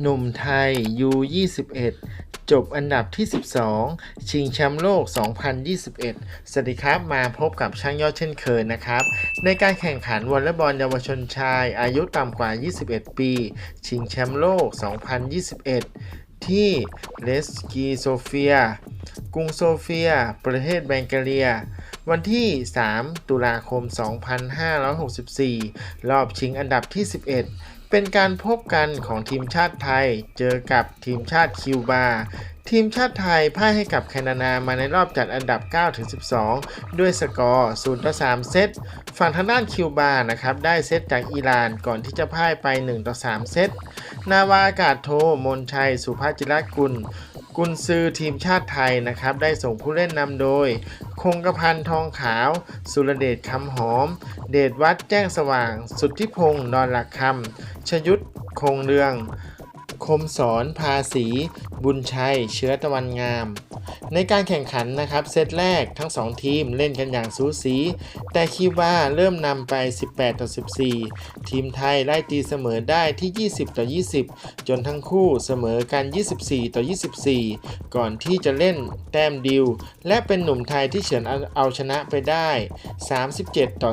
หนุ่มไทย U21 จบอันดับที่ 12 ชิงแชมป์โลก 2021 สวัสดีครับมาพบกับช่างยอดเช่นเคยนะครับ ในการแข่งขันวอลเลย์บอลเยาวชนชาย อายุต่ำกว่า 21 ปี ชิงแชมป์โลก 2021 ที่เลสกีโซเฟีย กรุงโซเฟีย ประเทศแบงกาเรีย วันที่ 3 ตุลาคม 2564 รอบชิงอันดับที่ 11 เป็นการพบกันของทีมชาติไทย เจอกับทีมชาติคิวบา ทีมชาติไทยพ่ายให้กับแคนาดามาในรอบจัดอันดับ9-12 ด้วยสกอร์0ต่อ3เซต ฝั่งทางด้านคิวบานะครับได้เซตจากอิหร่านก่อนที่จะพ่ายไป 1 ต่อ 3 เซต นาวาอากาศโทมนชัย สุภาจิรกุล กุนซือทีมชาติไทยนะครับ ได้ส่งผู้เล่นนำโดย คงกระพันทองขาว สุรเดชคำหอม เดชวัดแจ้งสว่าง สุทธิพงศ์ดอนหลักคำชยุทธคงเรือง คมสอนภาษี บุญชัย เชื้อตะวันงาม ในการแข่งขันนะครับเซตแรกทั้ง 2 ทีมเล่นกันอย่างสูสี แต่คิดวบาเริ่มนำไป 18 ต่อ 14 ทีมไทยไล่ตีเสมอได้ที่ 20 ต่อ 20 จนทั้งคู่เสมอกัน 24 ต่อ 24 ก่อนที่จะเล่นแต้มดิว และเป็นหนุ่มไทยที่เฉือนเอาเอาชนะไปได้ 37 ต่อ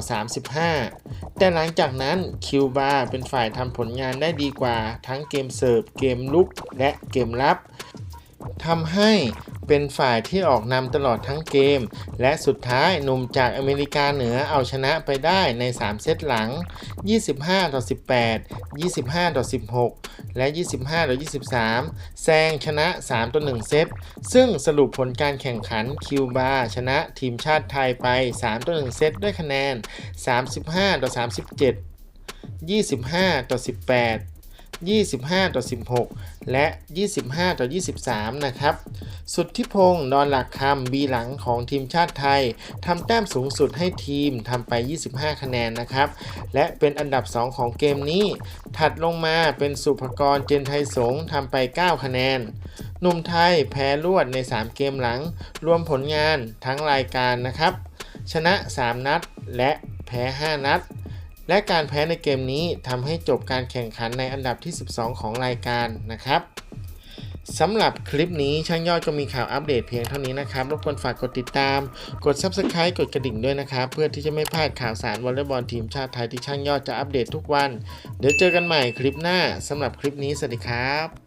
35 แต่หลังจากนั้นคิวบาเป็นฝ่ายทำผลงานได้ดีกว่า ทั้งเกมเสิร์ฟเกมลุกและเกมรับทำให้ เป็นฝ่ายที่ออกนำตลอดทั้งเกม และสุดท้ายหนุ่มจากอเมริกาเหนือเอาชนะไปได้ใน 3 เซตหลัง 25ต่อ18 25ต่อ16 และ 25ต่อ23 แซงชนะ 3 ต่อ 1 เซต ซึ่งสรุปผลการแข่งขันคิวบาชนะทีมชาติไทยไป 3 ต่อ 1 เซตด้วยคะแนน 35ต่อ37 25ต่อ18 25 ต่อ 16 และ 25 ต่อ 23 นะครับ สุดที่พงศ์ดอนหลักคำบีหลังของทีมชาติไทยทำแต้มสูงสุดให้ทีมทำไป 25 คะแนนนะครับ และเป็นอันดับ 2 ของเกมนี้ ถัดลงมาเป็นสุภกรเจนไทยสงทำไป 9 คะแนนหนุ่มไทยแพ้รวดใน 3 เกมหลัง รวมผลงานทั้งรายการนะครับ ชนะ 3 นัดและแพ้ 5 นัด และการแพ้ในเกมนี้ทำให้จบการแข่งขันในอันดับที่ 12 ของรายการนะครับสำหรับคลิปนี้ช่างยอดก็มีข่าวอัปเดตเพียงเท่านี้นะครับรบกวนฝากกดติดตาม กด Subscribe กดกระดิ่งด้วยนะครับ เพื่อที่จะไม่พลาดข่าวสารวอลเลย์บอลทีมชาติไทยที่ช่างยอดจะอัปเดตทุกวัน เดี๋ยวเจอกันใหม่คลิปหน้าสำหรับคลิปนี้สวัสดีครับ